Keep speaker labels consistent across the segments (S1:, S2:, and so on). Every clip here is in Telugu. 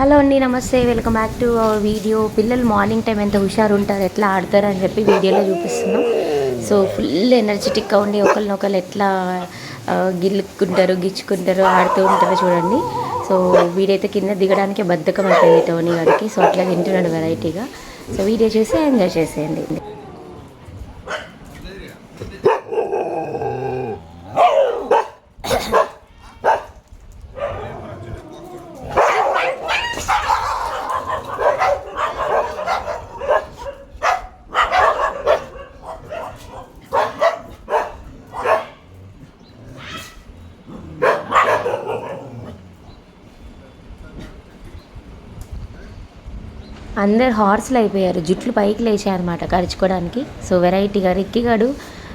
S1: హలో అండి నమస్తే. Welcome back to our video. పిల్లలు మార్నింగ్ టైం ఎంత హుషారు ఉంటారు ఎట్లా ఆడతారు అని చెప్పి వీడియోలో చూపిస్తున్నాం. సో ఫుల్ ఎనర్జెటిక్గా ఉండి ఒకరినొకరు ఎట్లా గిల్లుకుంటారు గిచ్చుకుంటారు ఆడుతూ ఉంటారో చూడండి. సో వీడైతే కింద దిగడానికి బద్ధకం అయిపోయింది టోనీ గారికి. సో అట్లా తింటున్నాడు వెరైటీగా. సో వీడియో చూసి ఎంజాయ్ చేసేయండి. అందరు హార్స్లు అయిపోయారు. జుట్లు పైకి లేచాయన్నమాట కరుచుకోవడానికి. సో వెరైటీగా రిక్కిగాడు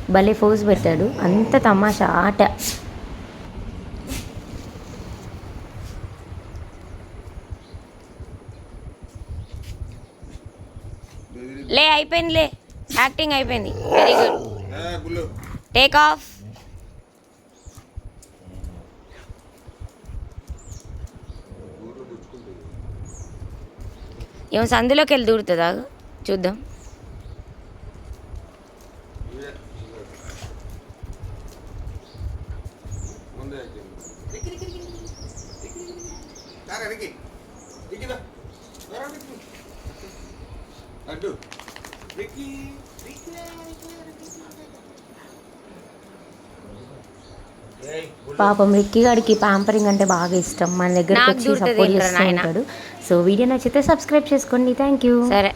S1: భలే ఫోజ్ పెట్టాడు. అంత తమాషా ఆట. లే అయిపోయింది. లే యాక్టింగ్ అయిపోయింది వెరీ గుడ్ టేక్ ఆఫ్ ఏమో సందులోకి వెళ్ళి దూరుతుందా? చూద్దాం. పాపం రిక్కీ గాడికి పాంపరింగ్ అంటే బాగా ఇష్టం. మన వచ్చి
S2: దూరుతుంది
S1: సపోర్ట్ చేస్తూ? ఉంటాడు. సో వీడియో నచ్చితే సబ్స్క్రైబ్ చేసుకోండి. థ్యాంక్ యూ
S2: సరే.